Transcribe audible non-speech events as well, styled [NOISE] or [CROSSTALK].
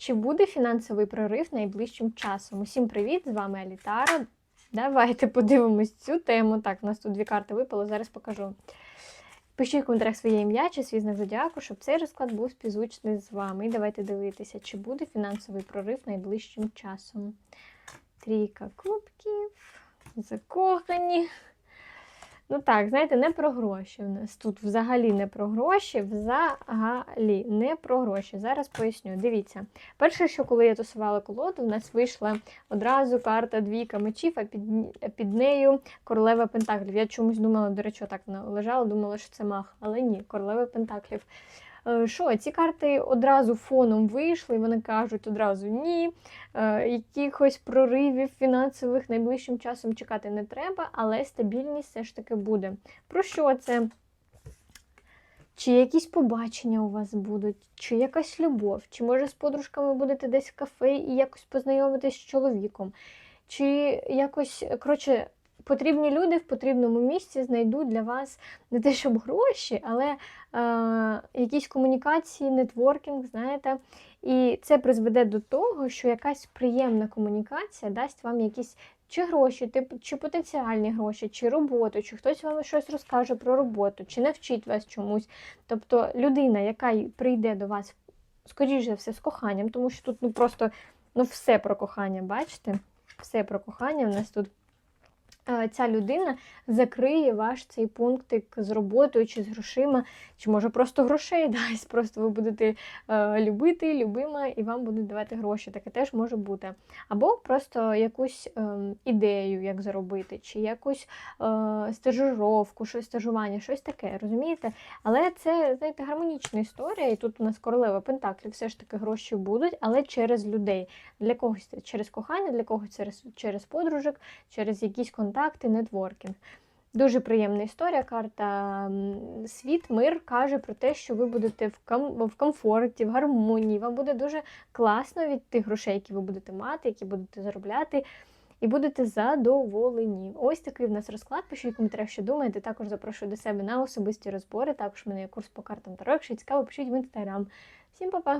Чи буде фінансовий прорив найближчим часом? Усім привіт! З вами Алітара. Давайте подивимось цю тему. Так, у нас тут дві карти випало, зараз покажу. Пишіть в коментарях своє ім'я чи свій знак зодіаку, щоб цей розклад був співзвучний з вами. І давайте дивитися, чи буде фінансовий прорив найближчим часом. Трійка кубків, закохані. Ну так, знаєте, не про гроші в нас. Тут взагалі не про гроші, взагалі не про гроші. Зараз поясню. Дивіться. Перше, що коли я тусувала колоду, в нас вийшла одразу карта двійка мечів, а під, під нею королева пентаклів. Я чомусь думала, до речі, так вона лежала, думала, що це мах, але ні, королева пентаклів. Е, Що, ці карти одразу фоном вийшли, вони кажуть одразу ні. Е, Якихось проривів фінансових найближчим часом чекати не треба, але стабільність все ж таки буде. Про що це? Чи якісь побачення у вас будуть, чи якась любов, чи може з подружками будете десь в кафе і якось познайомитись з чоловіком, чи якось, коротше, потрібні люди в потрібному місці знайдуть для вас не те, щоб гроші, але е, якісь комунікації, нетворкінг, знаєте. І це призведе до того, що якась приємна комунікація дасть вам якісь чи гроші, чи потенціальні гроші, чи роботу, чи хтось вам щось розкаже про роботу, чи навчить вас чомусь. Тобто людина, яка прийде до вас, скоріш за все, з коханням, тому що тут ну просто ну, все про кохання, бачите? Все про кохання в нас тут. Е, Ця людина закриє ваш цей пунктик з роботою чи з грошима, чи може просто грошей [LAUGHS] дасть. Просто ви будете е, любити, любима, і вам будуть давати гроші. Таке теж може бути. Або просто якусь е, ідею, як заробити, чи якусь стажировку, щось стажування, щось таке, розумієте? Але це, знаєте, гармонічна історія, і тут у нас королева Пентаклів, все ж таки гроші будуть, але через людей. Для когось це через кохання, для когось через, через подружок, через якісь контакти, нетворкінг. Дуже приємна історія. Карта Світ, мир каже про те, що ви будете в, ком- в комфорті, в гармонії. Вам буде дуже класно від тих грошей, які ви будете мати, які будете заробляти, і будете задоволені. Ось такий в нас розклад. Пишіть в коментарях, що думаєте. Також запрошую до себе на особисті розбори. Також в мене є курс по картам Таро. Якщо цікаво, пишіть в інстаграм. Всім па-па!